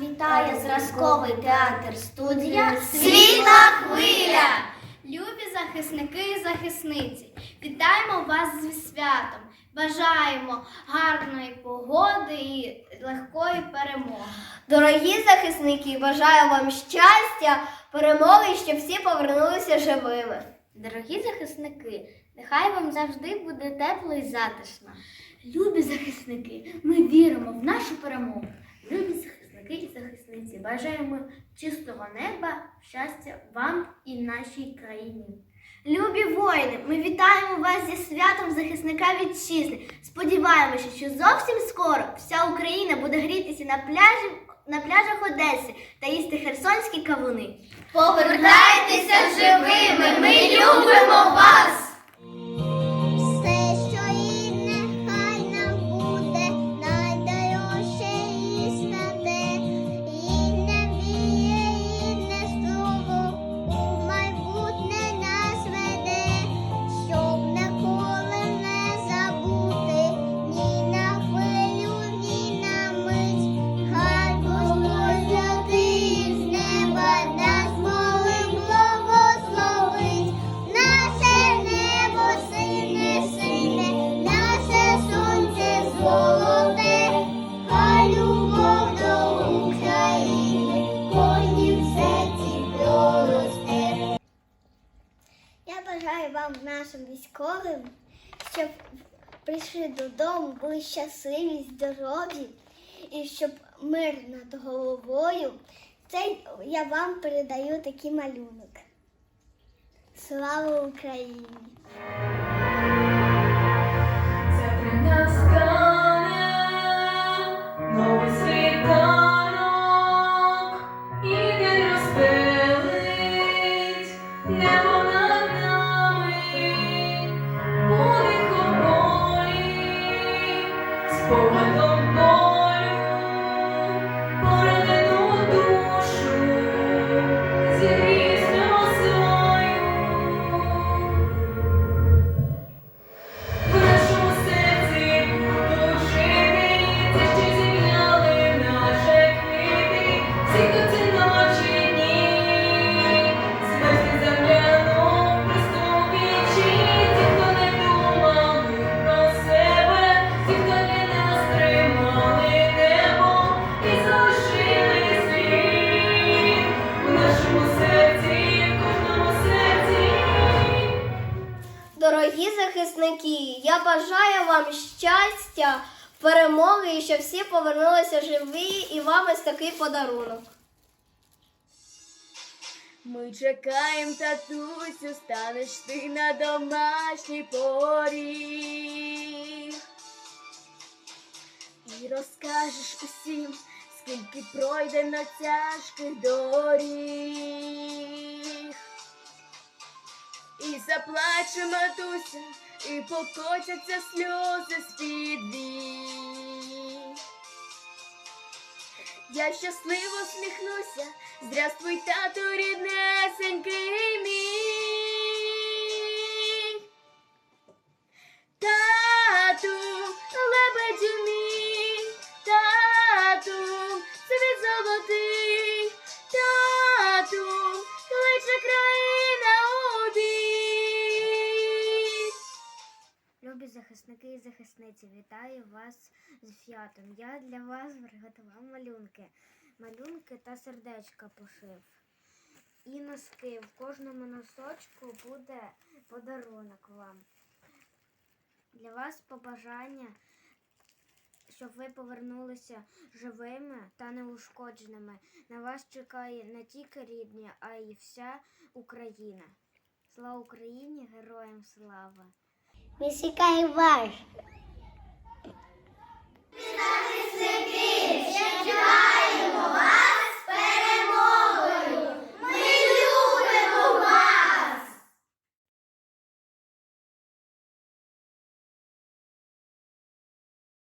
Вітає зразковий театр студія Світла хвиля! Любі захисники і захисниці, вітаємо вас зі святом! Бажаємо гарної погоди і легкої перемоги. Дорогі захисники, бажаю вам щастя, перемоги, щоб всі повернулися живими. Дорогі захисники, нехай вам завжди буде тепло і затишно. Любі захисники, ми віримо в нашу перемогу. Любі захисники і захисниці, бажаємо чистого неба, щастя вам і нашій країні. Любі воїни, ми вітаємо вас зі святом захисника вітчизни. Сподіваємося, що зовсім скоро вся Україна буде грітися на пляжі на пляжах Одеси та їсти херсонські кавуни. Повертайтеся живими, ми любимо вас! Нашим військовим, щоб прийшли додому, були щасливі, здорові і щоб мир над головою. Це я вам передаю такий малюнок. Слава Україні! Дорогі захисники, я бажаю вам щастя, перемоги і щоб всі повернулися живі і вам ось такий подарунок. Ми чекаємо, татусю, станеш ти на домашній поріг. І розкажеш усім, скільки пройдено тяжких доріг. Заплаче матуся, і покотяться сльози з-під вій. Я щасливо сміхнуся, здравствуй, тату, ріднесенький мій. Захисники і захисниці, вітаю вас з святом. Я для вас приготував малюнки. Малюнки та сердечка пошив. І носки. В кожному носочку буде подарунок вам. Для вас побажання, щоб ви повернулися живими та неушкодженими. На вас чекає не тільки рідні, а й вся Україна. Слава Україні! Героям слава! Ми чекаємо вас. Вітаю